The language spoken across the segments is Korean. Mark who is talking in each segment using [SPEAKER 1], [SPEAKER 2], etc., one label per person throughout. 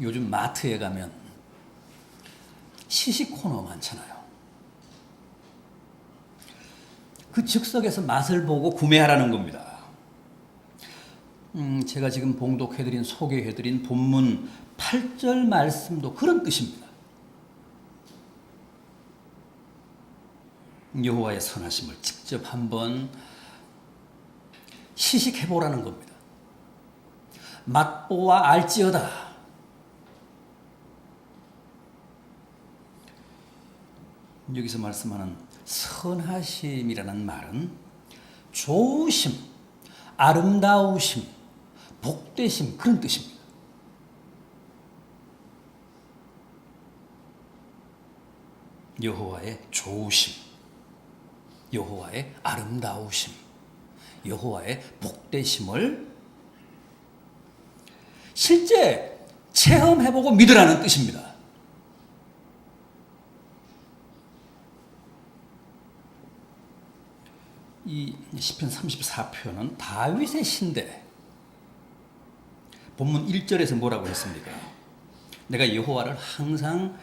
[SPEAKER 1] 요즘 마트에 가면 시식 코너 많잖아요. 그 즉석에서 맛을 보고 구매하라는 겁니다. 음, 제가 지금 봉독해드린 소개해드린 본문 8절 말씀도 그런 뜻입니다. 여호와의 선하심을 직접 한번 시식해보라는 겁니다. 맛보아 알지어다. 여기서 말씀하는 선하심이라는 말은 좋으심, 아름다우심, 복되심 그런 뜻입니다. 여호와의 좋으심, 여호와의 아름다우심, 여호와의 복되심을 실제 체험해보고 믿으라는 뜻입니다. 이 시편 34편은 다윗의 신데 본문 1절에서 뭐라고 했습니까? 내가 여호와를 항상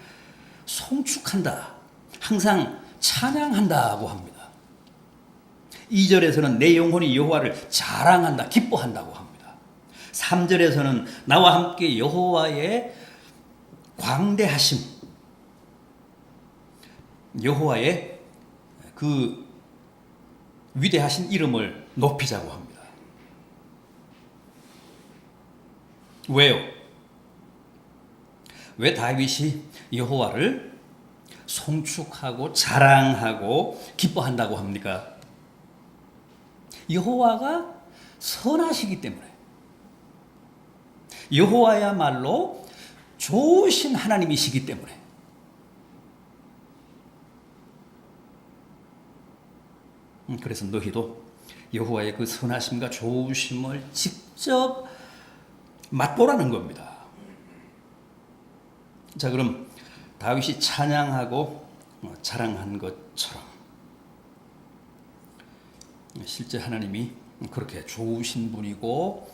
[SPEAKER 1] 송축한다. 항상 찬양한다고 합니다. 2절에서는 내 영혼이 여호와를 자랑한다, 기뻐한다고 합니다. 3절에서는 나와 함께 여호와의 광대하심, 여호와의 그 위대하신 이름을 높이자고 합니다. 왜요? 왜 다윗이 여호와를 송축하고 자랑하고 기뻐한다고 합니까? 여호와가 선하시기 때문에 여호와야말로 좋으신 하나님이시기 때문에 그래서 너희도 여호와의 그 선하심과 좋으심을 직접 맛보라는 겁니다. 자, 그럼 다윗이 찬양하고 어, 자랑한 것처럼 실제 하나님이 그렇게 좋으신 분이고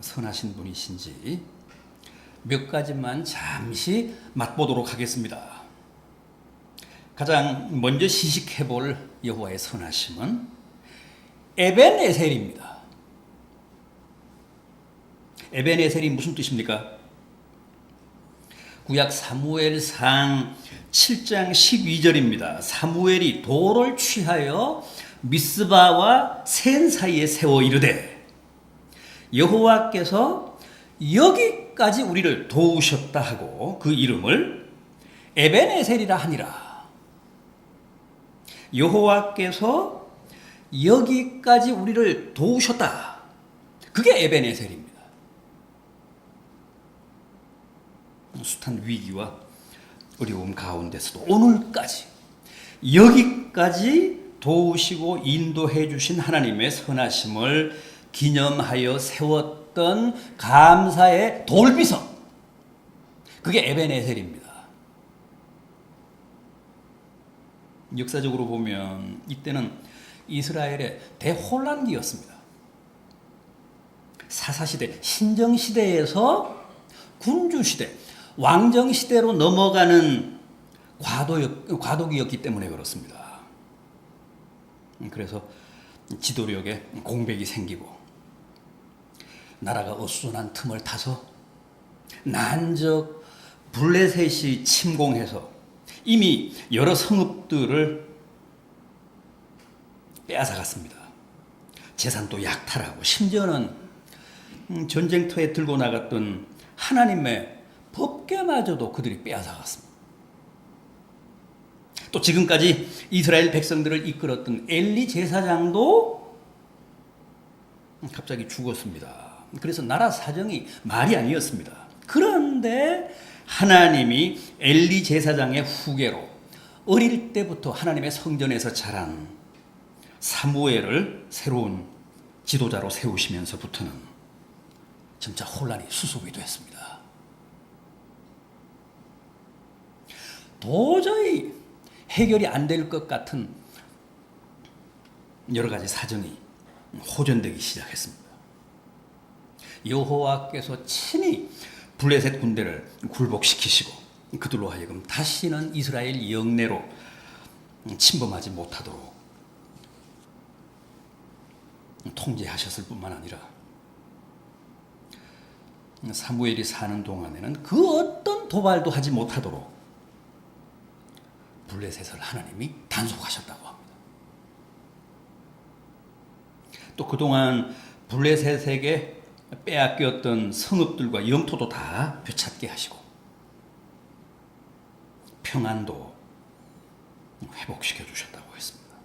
[SPEAKER 1] 선하신 분이신지 몇 가지만 잠시 맛보도록 하겠습니다. 가장 먼저 시식해 볼 여호와의 선하심은 에벤에셀입니다. 에벤에셀이 무슨 뜻입니까? 구약 사무엘상 7장 12절입니다. 사무엘이 돌을 취하여 미스바와 센 사이에 세워 이르되 여호와께서 여기까지 우리를 도우셨다 하고 그 이름을 에벤에셀이라 하니라. 여호와께서 여기까지 우리를 도우셨다. 그게 에벤에셀입니다. 숱한 위기와 어려움 가운데서도 오늘까지 여기까지 도우시고 인도해 주신 하나님의 선하심을 기념하여 세웠던 감사의 돌비석. 그게 에벤에셀입니다. 역사적으로 보면 이때는 이스라엘의 대혼란기였습니다. 사사시대, 신정시대에서 군주시대, 왕정시대로 넘어가는 과도였, 과도기였기 때문에 그렇습니다. 그래서 지도력에 공백이 생기고 나라가 어수선한 틈을 타서 난적 블레셋이 침공해서 이미 여러 성읍들을 빼앗아갔습니다. 재산도 약탈하고 심지어는 음, 전쟁터에 들고 나갔던 하나님의 법궤마저도 그들이 빼앗아갔습니다. 또 지금까지 이스라엘 백성들을 이끌었던 엘리 제사장도 갑자기 죽었습니다. 그래서 나라 사정이 말이 아니었습니다. 그런데 하나님이 엘리 제사장의 후계로 어릴 때부터 하나님의 성전에서 자란 사무엘을 새로운 지도자로 세우시면서부터는 점차 혼란이 수습이 됐습니다. 도저히 해결이 안 될 것 같은 여러 가지 사정이 호전되기 시작했습니다. 여호와께서 친히 블레셋 군대를 굴복시키시고 그들로 하여금 다시는 이스라엘 영내로 침범하지 못하도록 통제하셨을 뿐만 아니라 사무엘이 사는 동안에는 그 어떤 도발도 하지 못하도록 블레셋을 하나님이 단속하셨다고 합니다. 또 그동안 블레셋에게 빼앗겼던 성읍들과 영토도 다 되찾게 하시고 평안도 회복시켜 주셨다고 했습니다.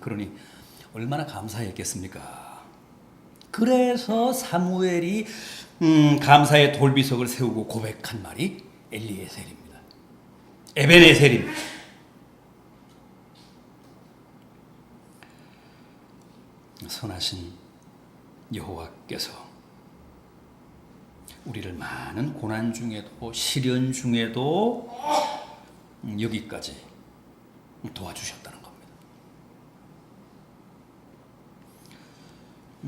[SPEAKER 1] 그러니 얼마나 감사했겠습니까? 그래서 사무엘이 음, 감사의 돌비석을 세우고 고백한 말이 엘리에셀입니다. 에베네셀입니다. 선하신 여호와께서 우리를 많은 고난 중에도 시련 중에도 여기까지 도와주셨다는 겁니다.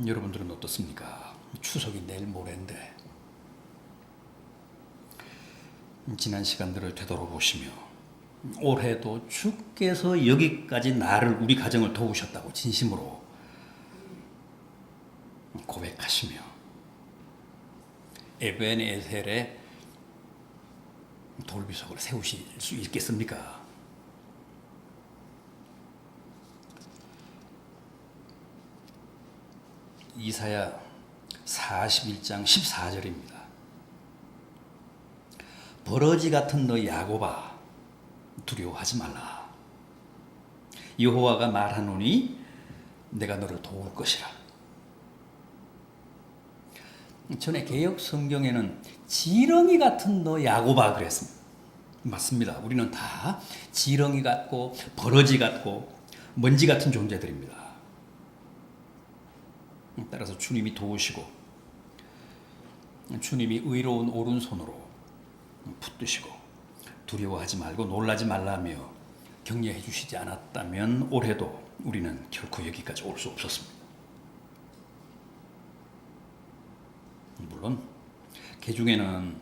[SPEAKER 1] 여러분들은 어떻습니까? 추석이 내일 모레인데 지난 시간들을 되돌아보시며 올해도 주께서 여기까지 나를 우리 가정을 도우셨다고 진심으로 고백하시며 에벤에셀의 돌비석을 세우실 수 있겠습니까? 이사야 41장 14절입니다. 버러지 같은 너 야고바 두려워하지 말라. 여호와가 말하노니 내가 너를 도울 것이라. 전에 개혁 성경에는 지렁이 같은 너 야고바 그랬습니다. 맞습니다. 우리는 다 지렁이 같고 버러지 같고 먼지 같은 존재들입니다. 따라서 주님이 도우시고 주님이 의로운 오른손으로 붙드시고 두려워하지 말고 놀라지 말라며 격려해 주시지 않았다면 올해도 우리는 결코 여기까지 올 수 없었습니다. 물론 개 중에는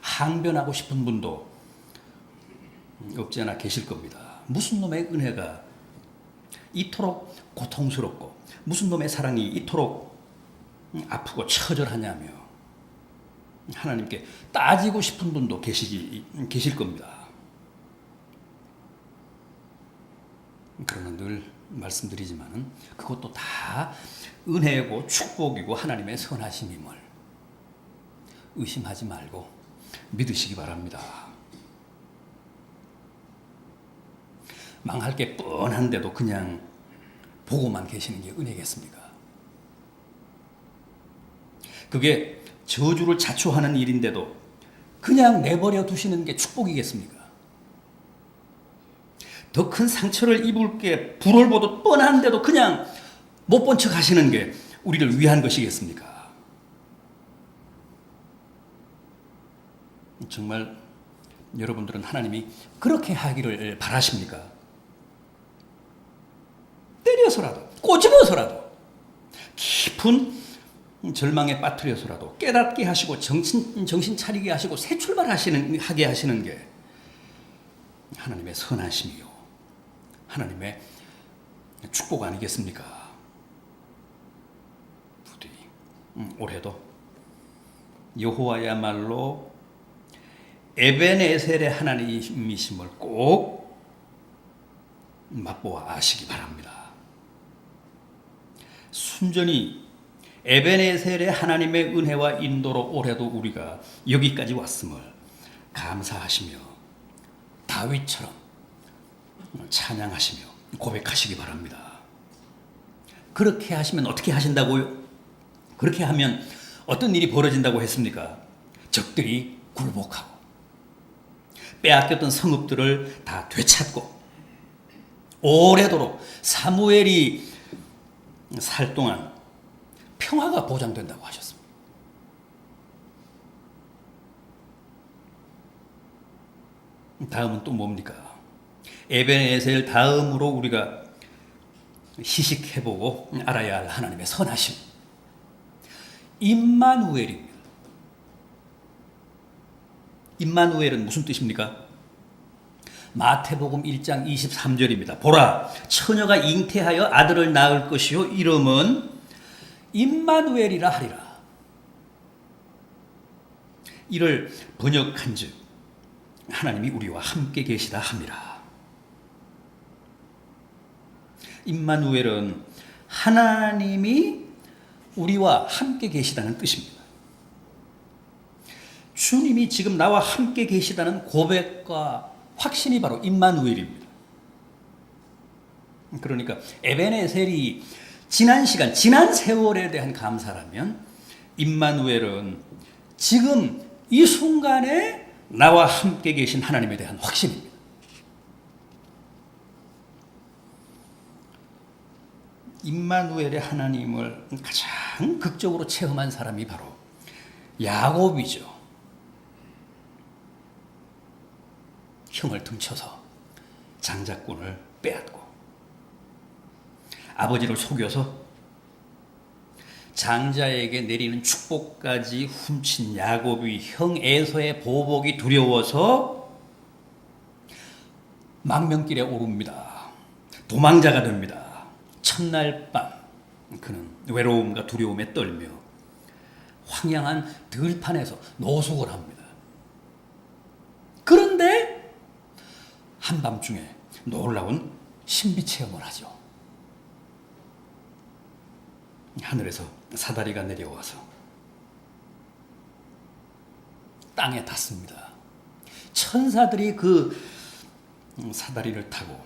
[SPEAKER 1] 항변하고 싶은 분도 없지 않아 계실 겁니다. 무슨 놈의 은혜가 이토록 고통스럽고 무슨 놈의 사랑이 이토록 아프고 처절하냐며 하나님께 따지고 싶은 분도 계시기, 계실 겁니다. 그러나 늘 말씀드리지만은 그것도 다 은혜고 축복이고 하나님의 선하심임을 의심하지 말고 믿으시기 바랍니다. 망할 게 뻔한데도 그냥 보고만 계시는 게 은혜겠습니까? 그게 저주를 자초하는 일인데도 그냥 내버려 두시는 게 축복이겠습니까? 더 큰 상처를 입을 게 불을 보듯 뻔한데도 그냥 못 본 척 하시는 게 우리를 위한 것이겠습니까? 정말 여러분들은 하나님이 그렇게 하기를 바라십니까? 때려서라도, 꼬집어서라도, 깊은 절망에 빠뜨려서라도 깨닫게 하시고 정신, 정신 차리게 하시고 새 출발하시는, 하게 하시는 게 하나님의 선하심이요. 하나님의 축복 아니겠습니까? 부디 음, 올해도 여호와야말로 에베네셀의 하나님이심을 꼭 맛보아 아시기 바랍니다. 순전히 에베네셀의 하나님의 은혜와 인도로 올해도 우리가 여기까지 왔음을 감사하시며 다윗처럼 찬양하시며 고백하시기 바랍니다. 그렇게 하시면 어떻게 하신다고요? 그렇게 하면 어떤 일이 벌어진다고 했습니까? 적들이 굴복하고 빼앗겼던 성읍들을 다 되찾고 오래도록 사무엘이 살 동안 평화가 보장된다고 하셨습니다. 다음은 또 뭡니까? 에벤에셀 다음으로 우리가 희식해보고 알아야 할 하나님의 선하심. 임마누엘입니다. 임마누엘은 무슨 뜻입니까? 마태복음 1장 23절입니다. 보라, 처녀가 잉태하여 아들을 낳을 것이요 이름은 임마누엘이라 하리라. 이를 번역한즉 하나님이 우리와 함께 계시다 함이라. 임마누엘은 하나님이 우리와 함께 계시다는 뜻입니다. 주님이 지금 나와 함께 계시다는 고백과 확신이 바로 임마누엘입니다. 그러니까 에베네셀이 지난 시간, 지난 세월에 대한 감사라면 임마누엘은 지금 이 순간에 나와 함께 계신 하나님에 대한 확신입니다. 임마누엘의 하나님을 가장 극적으로 체험한 사람이 바로 야곱이죠. 형을 등쳐서 장자권을 빼앗고 아버지를 속여서 장자에게 내리는 축복까지 훔친 야곱이 형 에서의 보복이 두려워서 망명길에 오릅니다. 도망자가 됩니다. 첫날 밤 그는 외로움과 두려움에 떨며 황량한 들판에서 노숙을 합니다. 그런데 한밤중에 놀라운 신비 체험을 하죠. 하늘에서 사다리가 내려와서 땅에 닿습니다. 천사들이 그 사다리를 타고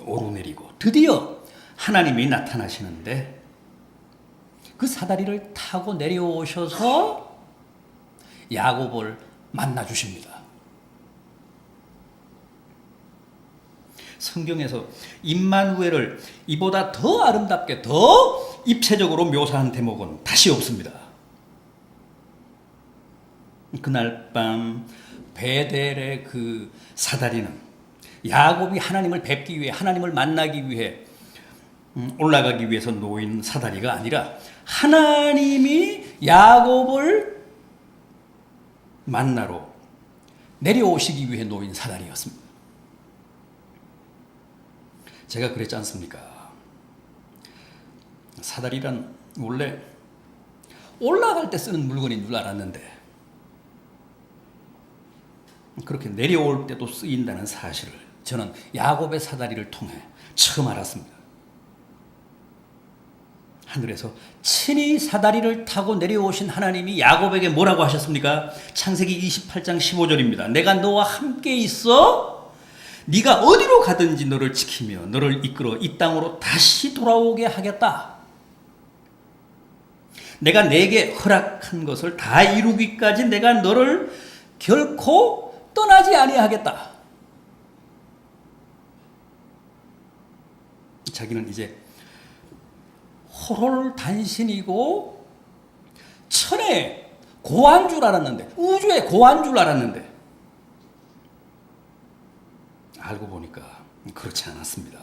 [SPEAKER 1] 오르내리고 드디어 하나님이 나타나시는데 그 사다리를 타고 내려오셔서 야곱을 만나 주십니다. 성경에서 임마누엘을 이보다 더 아름답게 더 입체적으로 묘사한 대목은 다시 없습니다. 그날 밤 베델의 그 사다리는 야곱이 하나님을 뵙기 위해 하나님을 만나기 위해 음, 올라가기 위해서 놓인 사다리가 아니라 하나님이 야곱을 만나러 내려오시기 위해 놓인 사다리였습니다. 제가 그랬지 않습니까? 사다리란 원래 올라갈 때 쓰는 물건인 줄 알았는데 그렇게 내려올 때도 쓰인다는 사실을 저는 야곱의 사다리를 통해 처음 알았습니다. 하늘에서 친히 사다리를 타고 내려오신 하나님이 야곱에게 뭐라고 하셨습니까? 창세기 28장 15절입니다. 내가 너와 함께 있어 네가 어디로 가든지 너를 지키며 너를 이끌어 이 땅으로 다시 돌아오게 하겠다. 내가 내게 허락한 것을 다 이루기까지 내가 너를 결코 떠나지 아니하겠다. 자기는 이제 호롤 단신이고 천의 고한 줄 알았는데 우주의 고한 줄 알았는데 알고 보니까 그렇지 않았습니다.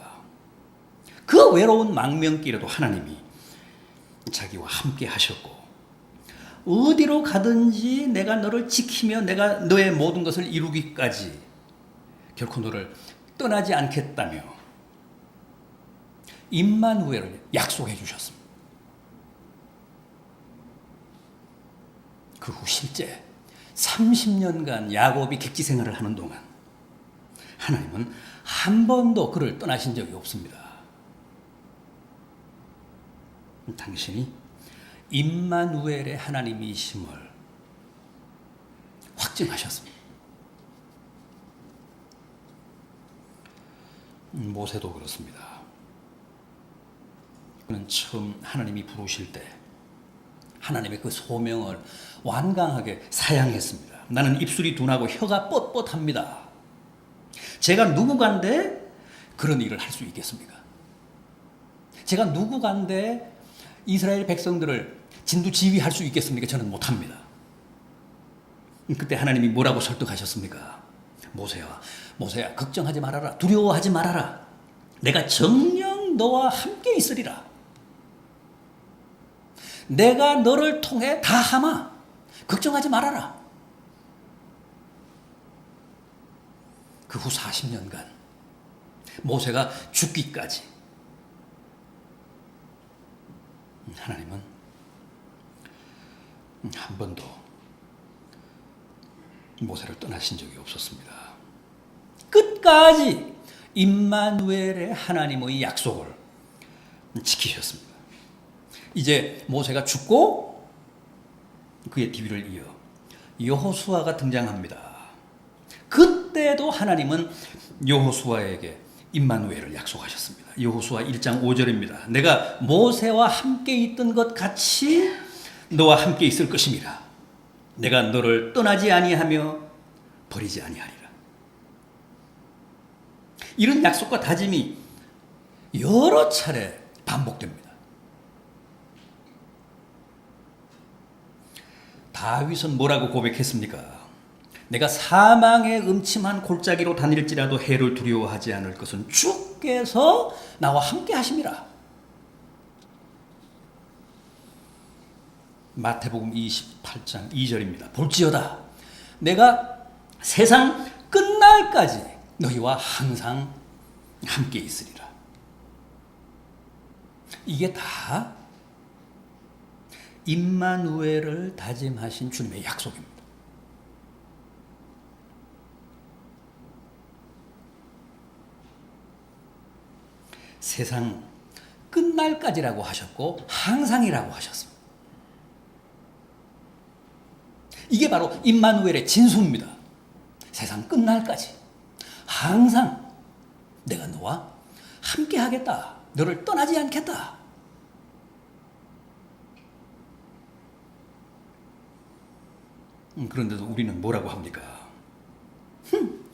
[SPEAKER 1] 그 외로운 망명길에도 하나님이 자기와 함께 하셨고 어디로 가든지 내가 너를 지키며 내가 너의 모든 것을 이루기까지 결코 너를 떠나지 않겠다며 임마누엘을 약속해 주셨습니다. 그 후 실제 30년간 야곱이 객지 생활을 하는 동안 하나님은 한 번도 그를 떠나신 적이 없습니다. 당신이 임마누엘의 하나님이심을 확증하셨습니다. 모세도 그렇습니다. 그는 처음 하나님이 부르실 때 하나님의 그 소명을 완강하게 사양했습니다. 나는 입술이 둔하고 혀가 뻣뻣합니다. 제가 누구간데 그런 일을 할 수 있겠습니까? 제가 누구간데 이스라엘 백성들을 진두 지휘할 수 있겠습니까? 저는 못합니다. 그때 하나님이 뭐라고 설득하셨습니까? 모세야, 모세야, 걱정하지 말아라. 두려워하지 말아라. 내가 정녕 너와 함께 있으리라. 내가 너를 통해 다 하마. 걱정하지 말아라. 그 후 40년간 모세가 죽기까지 하나님은 한 번도 모세를 떠나신 적이 없었습니다. 끝까지 임마누엘의 하나님의 약속을 지키셨습니다. 이제 모세가 죽고 그의 뒤를 이어 여호수아가 등장합니다. 그때도 하나님은 여호수아에게 임마누엘을 약속하셨습니다. 여호수아 1장 5절입니다. 내가 모세와 함께 있던 것 같이 너와 함께 있을 것임이라. 내가 너를 떠나지 아니하며 버리지 아니하리라. 이런 약속과 다짐이 여러 차례 반복됩니다. 다윗은 뭐라고 고백했습니까? 내가 사망의 음침한 골짜기로 다닐지라도 해를 두려워하지 않을 것은 주께서 나와 함께 하심이라. 마태복음 28장 2절입니다. 볼지어다 내가 세상 끝날까지 너희와 항상 함께 있으리라. 이게 다 임마누엘을 다짐하신 주님의 약속입니다. 세상 끝날까지라고 하셨고 항상이라고 하셨습니다. 이게 바로 임마누엘의 진수입니다. 세상 끝날까지 항상 내가 너와 함께 하겠다. 너를 떠나지 않겠다. 음, 그런데도 우리는 뭐라고 합니까? 흠,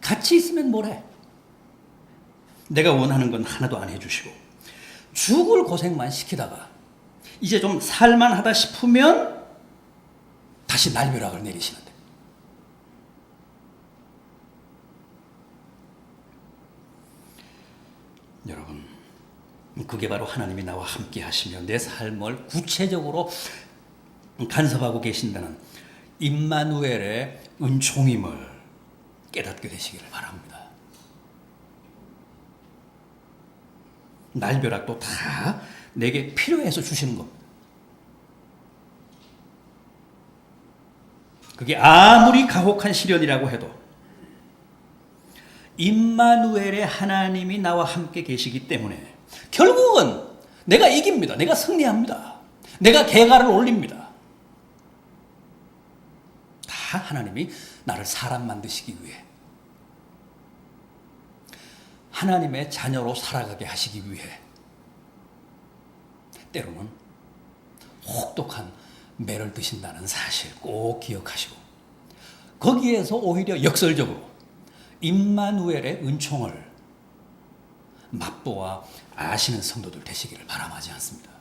[SPEAKER 1] 같이 있으면 뭐래? 내가 원하는 건 하나도 안 해주시고 죽을 고생만 시키다가 이제 좀 살만하다 싶으면 다시 날벼락을 내리시는데 여러분 그게 바로 하나님이 나와 함께 하시며 내 삶을 구체적으로 간섭하고 계신다는 임마누엘의 은총임을 깨닫게 되시기를 바랍니다. 날벼락도 다 내게 필요해서 주시는 겁니다. 그게 아무리 가혹한 시련이라고 해도 임마누엘의 하나님이 나와 함께 계시기 때문에 결국은 내가 이깁니다. 내가 승리합니다. 내가 개가를 올립니다. 다 하나님이 나를 사람 만드시기 위해 하나님의 자녀로 살아가게 하시기 위해 때로는 혹독한 매를 드신다는 사실 꼭 기억하시고 거기에서 오히려 역설적으로 임마누엘의 은총을 맛보아 아시는 성도들 되시기를 바람하지 않습니다.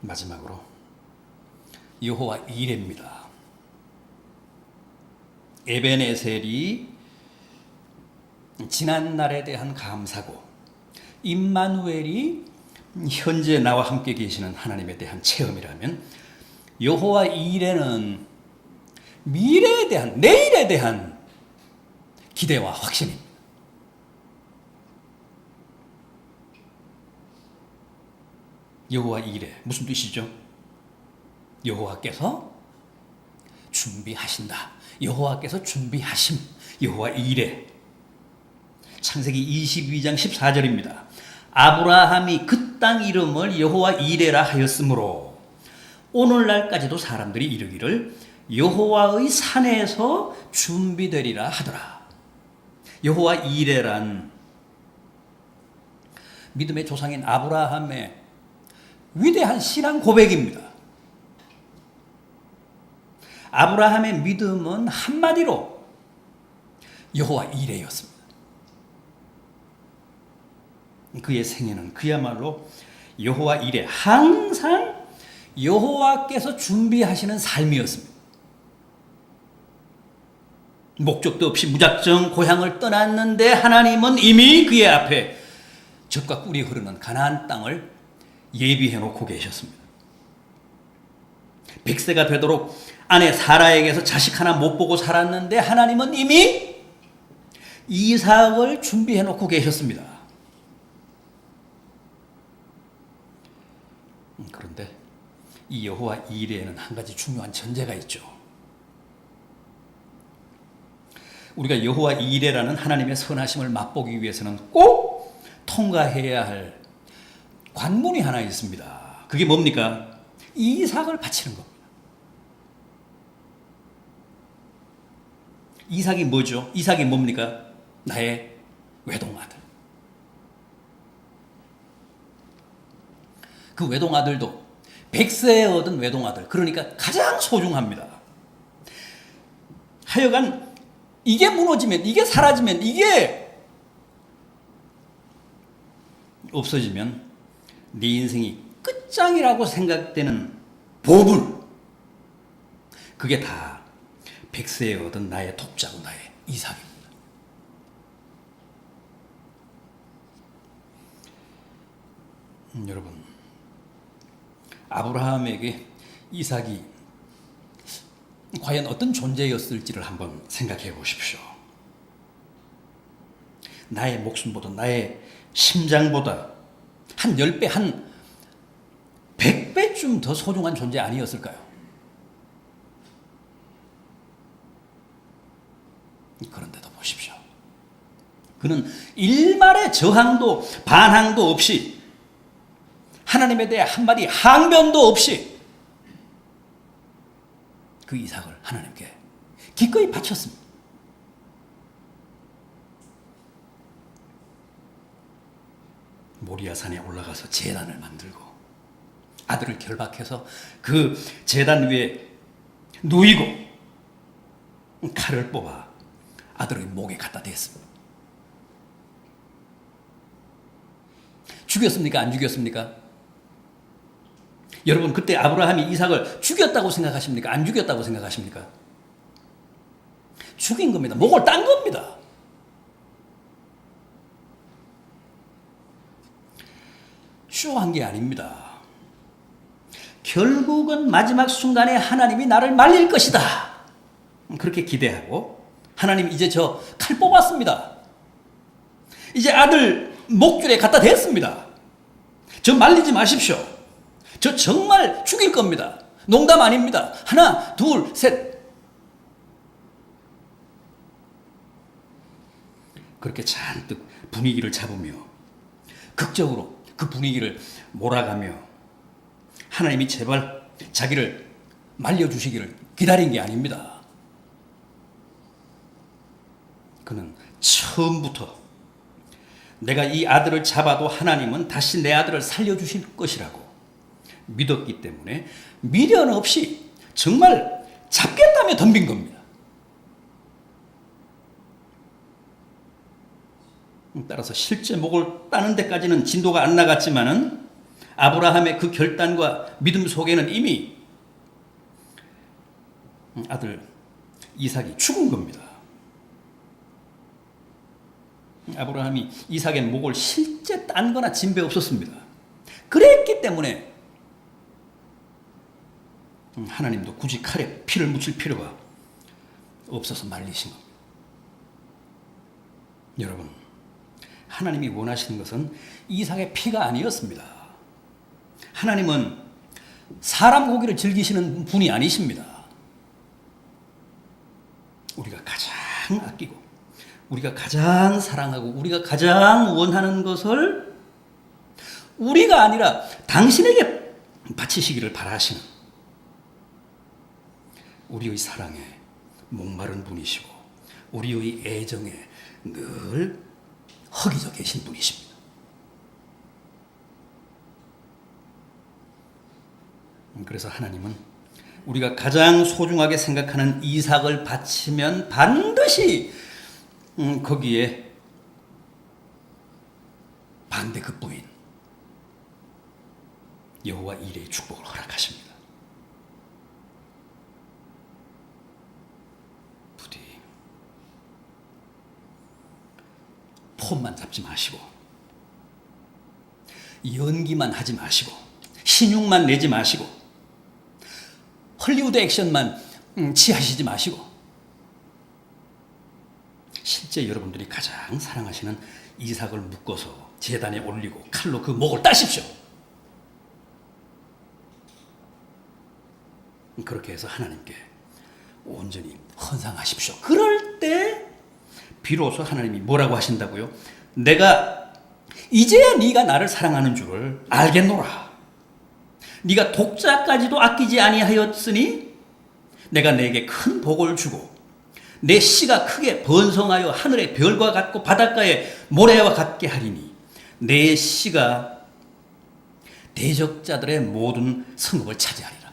[SPEAKER 1] 마지막으로 여호와 이레입니다. 에베네셀이 지난 날에 대한 감사고 임마누엘이 현재 나와 함께 계시는 하나님에 대한 체험이라면 여호와 이레는 미래에 대한 내일에 대한 기대와 확신입니다. 여호와 이레 무슨 뜻이죠? 여호와께서 준비하신다. 여호와께서 준비하심. 여호와 이레. 창세기 22장 14절입니다. 아브라함이 그 땅 이름을 여호와 이레라 하였으므로 오늘날까지도 사람들이 이르기를 여호와의 산에서 준비되리라 하더라. 여호와 이레란 믿음의 조상인 아브라함의 위대한 신앙 고백입니다. 아브라함의 믿음은 한마디로 여호와 이레였습니다. 그의 생애는 그야말로 여호와 이레 항상 여호와께서 준비하시는 삶이었습니다. 목적도 없이 무작정 고향을 떠났는데 하나님은 이미 그의 앞에 젖과 꿀이 흐르는 가나안 땅을 예비해 놓고 계셨습니다. 백세가 되도록 아내 사라에게서 자식 하나 못 보고 살았는데 하나님은 이미 이삭을 준비해 놓고 계셨습니다. 음, 그런데 이 여호와 이레에는 한 가지 중요한 전제가 있죠. 우리가 여호와 이레라는 하나님의 선하심을 맛보기 위해서는 꼭 통과해야 할 관문이 하나 있습니다. 그게 뭡니까? 이삭을 바치는 겁니다. 이삭이 뭐죠? 이삭이 뭡니까? 나의 외동아들. 그 외동아들도 백세에 얻은 외동아들. 그러니까 가장 소중합니다. 하여간 이게 무너지면, 이게 사라지면, 이게 없어지면 네 인생이 끝장이라고 생각되는 보물. 그게 다 백세에 얻은 나의 독자고 나의 이삭입니다. 음, 여러분, 아브라함에게 이삭이 과연 어떤 존재였을지를 한번 생각해 보십시오. 나의 목숨보다, 나의 심장보다 한 10배, 한 100배쯤 더 소중한 존재 아니었을까요? 그런데도 보십시오. 그는 일말의 저항도 반항도 없이 하나님에 대해 한마디 항변도 없이 그 이삭을 하나님께 기꺼이 바쳤습니다. 모리아 산에 올라가서 제단을 만들고 아들을 결박해서 그 제단 위에 누이고 칼을 뽑아 아들의 목에 갖다 댔습니다. 죽였습니까? 안 죽였습니까? 여러분 그때 아브라함이 이삭을 죽였다고 생각하십니까? 안 죽였다고 생각하십니까? 죽인 겁니다. 목을 딴 겁니다. 쇼한 게 아닙니다. 결국은 마지막 순간에 하나님이 나를 말릴 것이다. 그렇게 기대하고 하나님 이제 저 칼 뽑았습니다. 이제 아들 목줄에 갖다 댔습니다. 저 말리지 마십시오. 저 정말 죽일 겁니다. 농담 아닙니다. 하나, 둘, 셋. 그렇게 잔뜩 분위기를 잡으며 극적으로 그 분위기를 몰아가며 하나님이 제발 자기를 말려주시기를 기다린 게 아닙니다. 그는 처음부터 내가 이 아들을 잡아도 하나님은 다시 내 아들을 살려주실 것이라고 믿었기 때문에 미련 없이 정말 잡겠다며 덤빈 겁니다. 따라서 실제 목을 따는 데까지는 진도가 안 나갔지만은 아브라함의 그 결단과 믿음 속에는 이미 아들 이삭이 죽은 겁니다. 아브라함이 이삭의 목을 실제 딴 거나 진배 없었습니다. 그랬기 때문에 하나님도 굳이 칼에 피를 묻힐 필요가 없어서 말리신 겁니다. 여러분, 하나님이 원하시는 것은 이삭의 피가 아니었습니다. 하나님은 사람 고기를 즐기시는 분이 아니십니다. 우리가 가장 아끼고, 우리가 가장 사랑하고, 우리가 가장 원하는 것을 우리가 아니라 당신에게 바치시기를 바라시는 우리의 사랑에 목마른 분이시고, 우리의 애정에 늘 허기져 계신 분이십니다. 그래서 하나님은 우리가 가장 소중하게 생각하는 이삭을 바치면 반드시 음, 거기에 반대급부인 여호와 이레의 축복을 허락하십니다. 부디 폼만 잡지 마시고 연기만 하지 마시고 신용만 내지 마시고 헐리우드 액션만 음, 취하시지 마시고 실제 여러분들이 가장 사랑하시는 이삭을 묶어서 재단에 올리고 칼로 그 목을 따십시오. 그렇게 해서 하나님께 온전히 헌상하십시오. 그럴 때 비로소 하나님이 뭐라고 하신다고요? 내가 이제야 네가 나를 사랑하는 줄을 알겠노라. 네가 독자까지도 아끼지 아니하였으니 내가 내게 큰 복을 주고 내 씨가 크게 번성하여 하늘의 별과 같고 바닷가의 모래와 같게 하리니 내 씨가 대적자들의 모든 성읍을 차지하리라.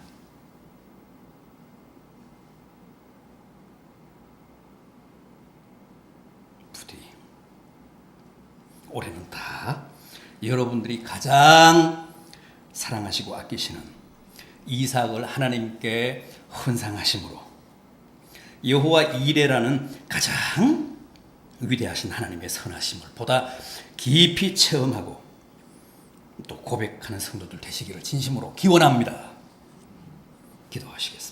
[SPEAKER 1] 부디 올해는 다 여러분들이 가장 사랑하시고 아끼시는 이삭을 하나님께 헌상하심으로 여호와 이레라는 가장 위대하신 하나님의 선하심을 보다 깊이 체험하고 또 고백하는 성도들 되시기를 진심으로 기원합니다. 기도하시겠습니다.